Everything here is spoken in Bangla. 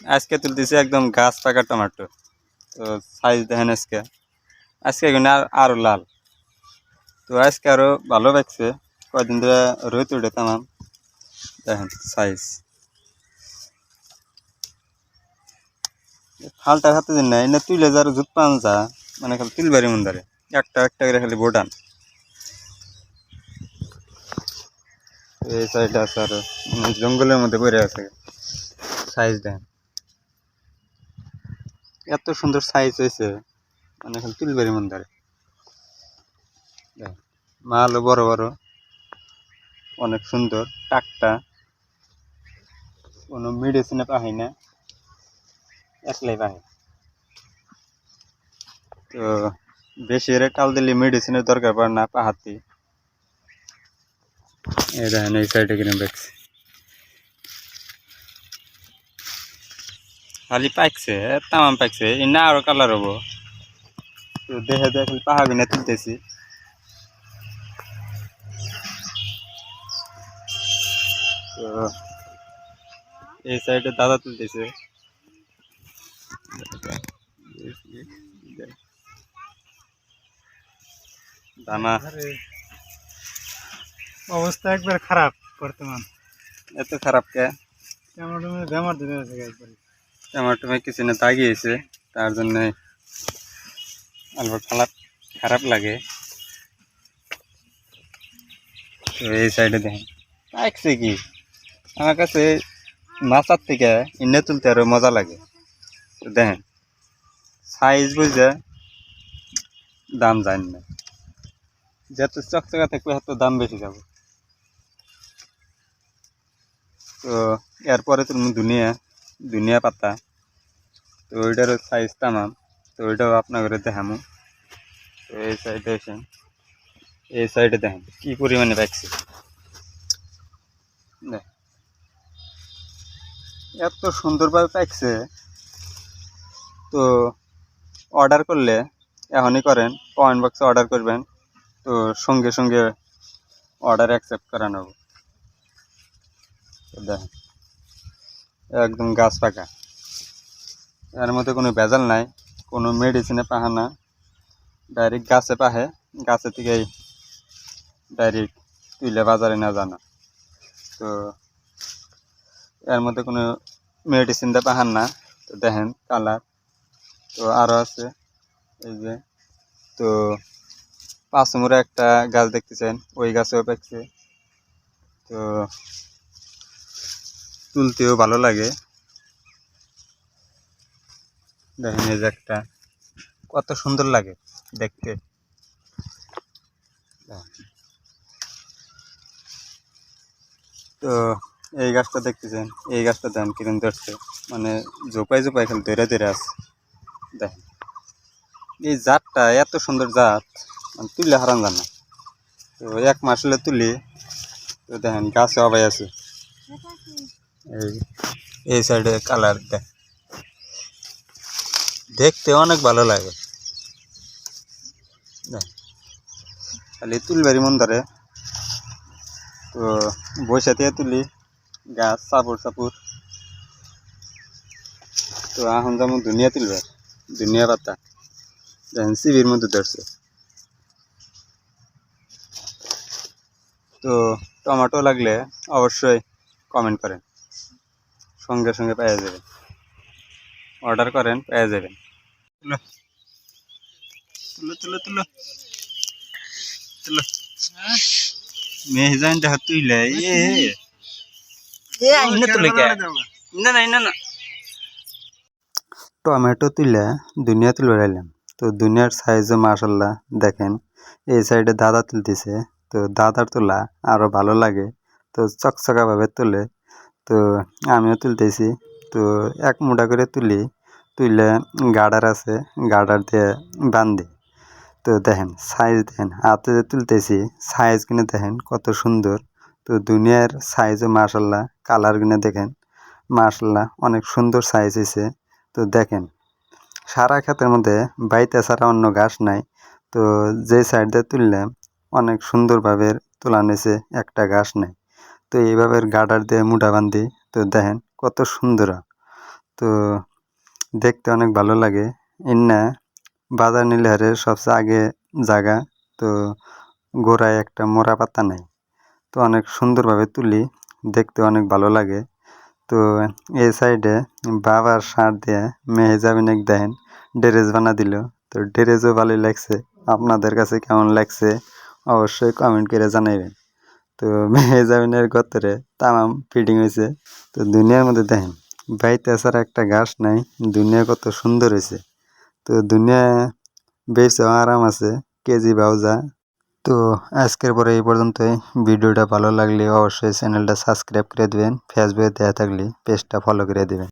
আজকে তুলতেছি একদম গাছ পাকা টমেটো। তো সাইজ দেখেন আজকে। আজকে কিন্তু আর আরও লাল। তো আজকে আরও ভালো পাকছে কয়দিন ধরে রোদ উঠে তামাম। দেখেন সাইজ ফালটা হাতে দিন না এনে তুলে যার জুত পান যা মানে খালি তুলবারি মন ধরে। একটা একটা করে খালি বোটান। এই সাইডে আছে আরও মানে জঙ্গলের মধ্যে পড়ে আছে। সাইজ দেন এত সুন্দর সাইজ হয়েছে। মানে এখন তুলবারি মন ধরে দেখ, মালও বড় বড় অনেক সুন্দর টাকটা। কোনো মেডিসিনে পাহাই না একলাই পাহাই তো বেশি রে টাল দিলে মেডিসিনের দরকার পড়ে না পাহাতি এই দেখেন এই সাইডে কিনে দেখছি খালি পাকছে তামাম পাকছে ই না আরও কালার হব। তো দেখে দেখে খালি পাহা বিনা তুলতেছি। তো এই সাইডে দাদা তুলতেছে। দানা। অবস্থা একবার খারাপ বর্তমান। এত খারাপ কে? টমেটো বেমার ধরে আছে একবার। টমেটো কিছু না দাগিয়েছে তার জন্য অল্প খারাপ খারাপ লাগে তো এই সাইডে দেখেন পাকছে কি আমার কাছে মাছার থেকে ইন্নে তুলতে আরও মজা লাগে তো দেখেন সাইজ বুঝে দাম জানি না যত চকচকা থাকবে এত দাম বেশি যাবে তো এরপরে তুমি দুনিয়া দুনিয়া পাতা। তো ওইটারও সাইজ তামাম তো ওইটাও আপনার ঘরে দেখামো। তো এই সাইডে এসে এই সাইডে দেখেন, কি পরিমাণে পাইছি। এত সুন্দরভাবে পাইছে। তো অর্ডার করলে এখনই করেন পয়েন্ট বক্সে অর্ডার করবেন। তো সঙ্গে সঙ্গে অর্ডার অ্যাকসেপ্ট করা নেব। দেখেন। একদম গাছ পাকা। এর মধ্যে কোনো ভেজাল নাই, কোনো মেডিসিনে পাহা না। ডাইরেক্ট গাছে পাহে, গাছে থেকেই ডাইরেক্ট তুলে বাজারে না জানা। তো এর মধ্যে কোনো মেডিসিন দিয়ে পাহান না। তো দেখেন কালার। তো আরও আছে, এই যে। তো পাঁচমুড়ে একটা গাছ দেখতেছেন ওই গাছেও পাকছে। তো তুলতেও ভালো লাগে। দেখেন এই যে একটা, কত সুন্দর লাগে দেখতে। তো এই গাছটা দেখতেছেন, এই গাছটা দেন কিরম ধরছে মানে জোপাই জোপাই খালি ধরে ধরে আছে। দেখেন, এই জাতটা এত সুন্দর জাত মানে তুললে হারান জানা। তো এক মাস হলে তুলি, তো দেখেন গাছে অবাই আছে। এই এই সাইডে কালার দেখ দেখতে অনেক ভালো লাগে। খালি তুলবারি মন ধরে। তো বৈশা থেকে তুলি। গাছ চাপড় চাপড়। তো এখন যেমন দুনিয়া তুলবে। দুনিয়া পাতা। দেখেন সিবির মধ্যে ধরছে। তো টমেটো লাগলে অবশ্যই কমেন্ট করেন। সঙ্গে সঙ্গে পেয়ে যাবেন। অর্ডার করেন পেয়ে যাবেন। তুলো। তুলো তুলো তুলো। তুলো। মেহজান দেখা তুইলে এ। এ তুলে না না না না। টমেটো তুলে দুনিয়া তুলে রাইলাম তো দুনিয়ার সাইজও মাশাল্লাহ দেখেন। এই সাইডে দাদা তুলতেছে। তো দাদার তোলা আরও ভালো লাগে। তো চকচকাভাবে তোলে তো আমিও তুলতেছি। তো এক মুঠা করে তুলি তুললে গার্ডার আছে গার্ডার দিয়ে বান্ধি তো দেখেন সাইজ দেখেন, হাতে যে তুলতেছি সাইজ কিনে দেখেন কত সুন্দর। তো দুনিয়ার সাইজও মাশাল্লাহ কালার কিনে দেখেন, মাশাল্লাহ অনেক সুন্দর সাইজ হয়েছে তো দেখেন, সারা ক্ষেতের মধ্যে বাইতে ছাড়া অন্য ঘাস নাই। তো যে সাইড দিয়ে তুললে অনেক সুন্দরভাবে তোলা নিয়েছে একটা ঘাস নেই। তো এইভাবে গার্ডার দিয়ে মুঠা বান্ধি তো দেখেন কত সুন্দর। তো দেখতে অনেক ভালো লাগে। ইন্না বাজার নিলে হারে সবচেয়ে আগে জায়গা, তো গোড়ায় একটা মোড়া পাতা নাই। তো অনেক সুন্দরভাবে তুলি, দেখতে অনেক ভালো লাগে। তো এই সাইডে বাবার সার দিয়ে মেহেজাবিনেক দেখেন, ড্রেস বানা দিল। তো ড্রেসও ভালোই লাগছে। আপনাদের কাছে কেমন লাগছে? অবশ্যই কমেন্ট করে জানাবেন তো মেহেজাবিনের গতরে তামাম ফিটিং হয়েছে তো দুনিয়ার মধ্যে দেখেন, বাইতে ছাড়া একটা ঘাস নাই, দুনিয়া কত সুন্দর হয়েছে তো দুনিয়া বেশ আরাম আছে, কেজি বাউজা। তো আজকের পরে এই পর্যন্তই। ভিডিওটা ভালো লাগলে অবশ্যই চ্যানেলটা সাবস্ক্রাইব করে দেবেন, ফেসবুকে দেওয়া থাকলে পেজটা ফলো করে দেবেন।